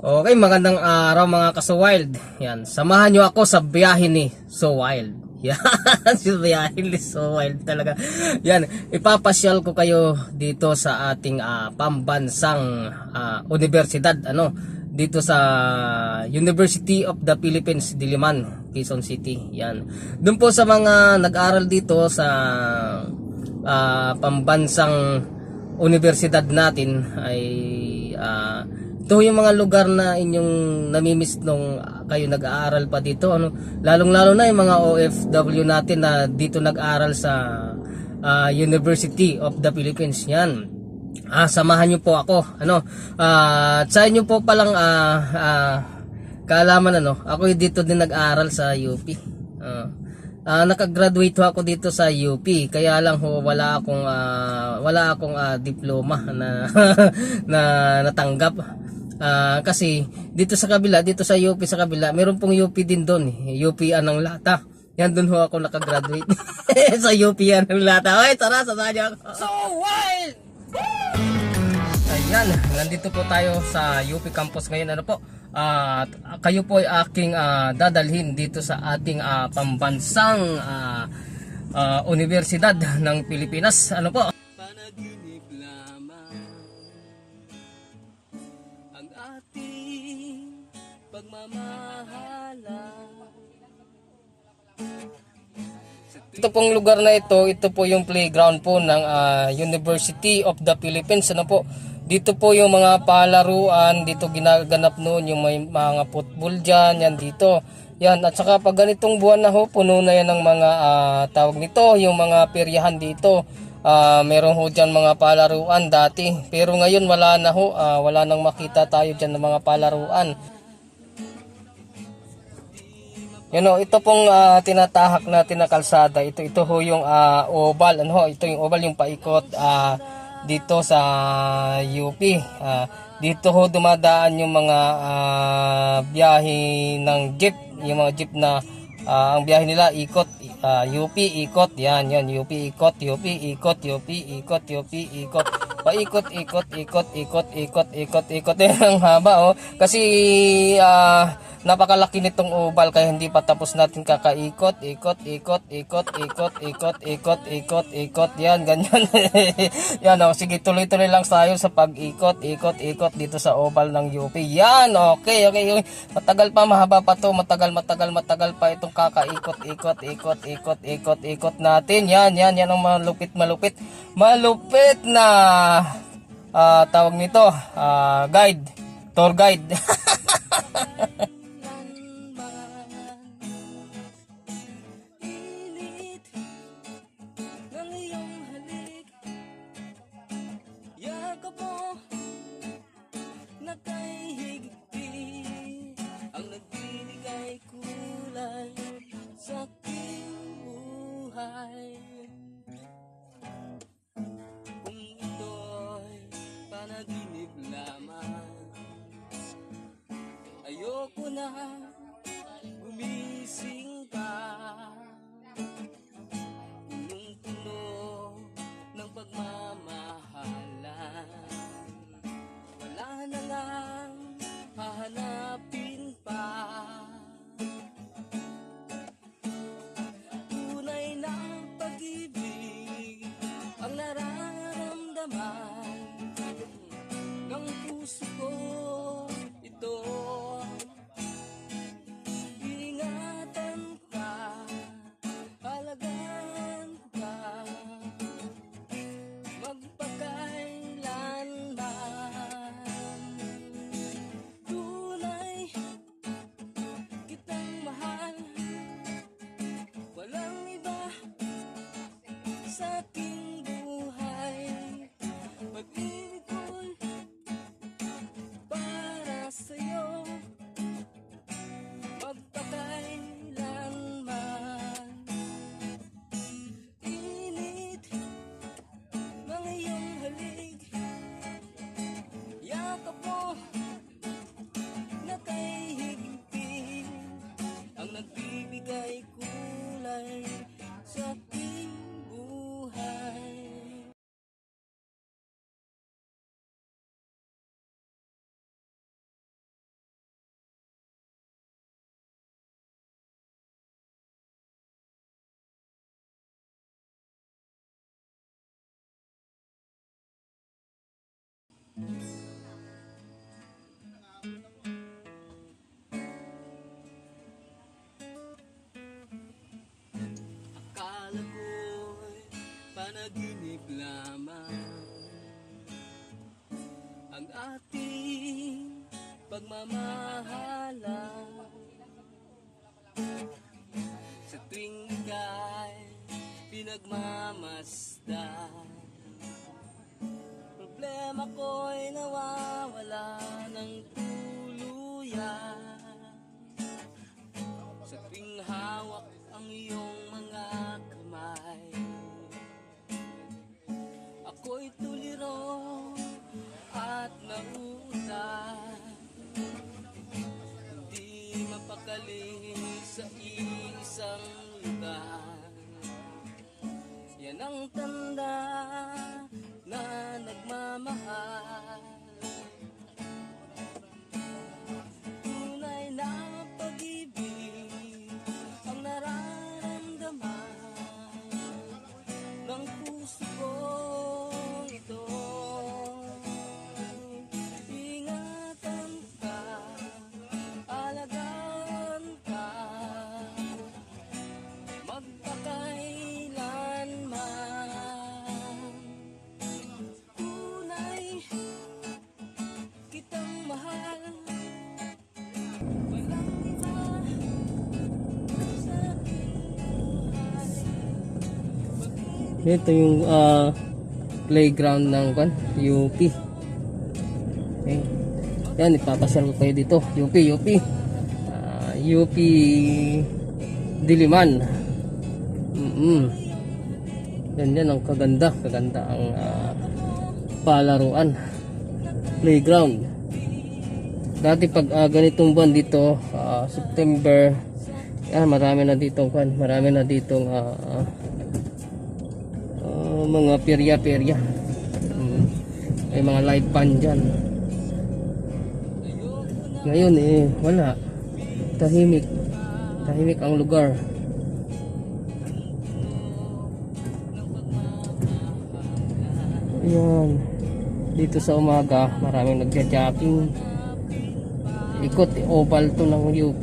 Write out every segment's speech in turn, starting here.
Okay, magandang araw mga kaso-wild. Yan, samahan nyo ako sa biyahe ni So Wild. Yan, si biyahe ni So Wild talaga. Yan, ipapasyal ko kayo dito sa ating ah, pambansang ah, universidad. Ano, dito sa University of the Philippines, Diliman, Quezon City. Yan. Doon po sa mga nag-aral dito sa ah, pambansang universidad natin ay ito yung mga lugar na inyong namimiss nung kayo nag-aaral pa dito ano? Lalong lalo na yung mga OFW natin na dito nag-aaral sa ah, University of the Philippines. Yan. Ah samahan niyo po ako ano? Ah sa inyo po palang ah, ah, kaalaman ano? Ako dito din nag-aaral sa UP Ah. Ah, nakagraduate ho ako dito sa UP kaya lang ho wala akong ah, wala akong ah, diploma na na natanggap. Ah, kasi dito sa kabila, dito sa UP sa kabila, meron pong UP din doon, eh, UP anong lata. Yan doon ho ako nakagraduate sa UP anong lata. Oy, tara samahan niyo ako. So wild. Ayan, nandito po tayo sa UP campus ngayon. Ano po? At kayo po ay aking ah, dadalhin dito sa ating ah, pambansang ah, ah, universidad ng Pilipinas. Ano po? Ito pong lugar na ito, ito po yung playground po ng ah, University of the Philippines. Ano po? Dito po yung mga palaruan, dito ginaganap noon yung may mga football dyan, yan dito. Yan, at saka pag ganitong buwan na ho, puno na yan ng mga ah, tawag nito, yung mga peryahan dito. Ah, meron ho dyan mga palaruan dati. Pero ngayon wala na ho, ah, wala nang makita tayo dyan ng mga palaruan. Yan o, ito pong ah, tinatahak natin na kalsada. Ito ito ho yung ah, oval, ano ho, ito yung oval yung paikot ah, dito sa UP. Ah, dito ho dumadaan yung mga ah, biyahe ng jeep, yung mga jeep na ah, ang biyahe nila ikot ah, UP ikot, yan yan UP ikot, UP ikot, UP ikot, UP ikot. Paikot, ikot, ikot, ikot, ikot, ikot, ikot. Yan ang haba oh. Kasi ah, napakalaki nitong oval kaya hindi pa tapos natin kakaikot, ikot, ikot, ikot, ikot, ikot, ikot, ikot, ikot. Yan, ganyan. Yan oh. Sige, tuloy-tuloy lang tayo sa pag-ikot, ikot, ikot dito sa oval ng UP. Yan, okay, okay. Matagal pa, mahaba pa to. Matagal, matagal, matagal pa itong kakaikot, ikot, ikot, ikot, ikot, ikot natin. Yan, yan, yan ang malupit, malupit. Malupit na ah, tawag nito, ah, guide, tour guide. high. Akala ko'y panaginip lamang Ang ating pagmamahalan. Sa tuwing ika'y pinagmamasdan Problema ko'y nawawala ng tuluyan Sa tuwing hawak ang iyong mga kamay. Ako'y tuliro at nauutan Hindi mapakali sa isang lugar Ito yung ah, playground ng kan, UP. Okay. Yan, ipapasyal ko kayo dito. UP, UP. Ah, UP Diliman. Mm Yan yan ang kaganda, kaganda ang ah, palaruan. Playground. Dati pag ah, ganitong buwan dito, ah, September, yan, marami na dito kan, marami na ditong ah, Ah, mga perya-perya. Mm. May mga live band dyan. Ngayon eh, wala. Tahimik. Tahimik ang lugar. Ayan. Dito sa umaga, maraming nagja-jogging. Ikot, eh, oval to ng UP.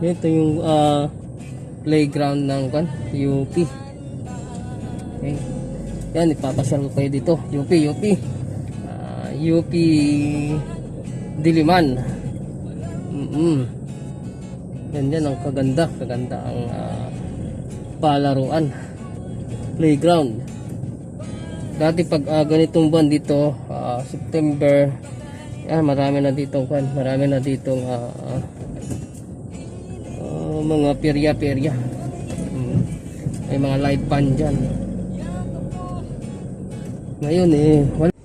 Ito yung ah, playground ng kan, UP. Okay. Yan, ipapasyal ko kayo dito. UP, UP. Ah, UP Diliman. Mm Yan yan ang kaganda, kaganda ang ah, palaruan. Playground. Dati pag ah, ganitong buwan dito, ah, September, yan, marami na dito kan, marami na ditong ah, Ah, mga perya-perya. May mga live band dyan. Ngayon eh.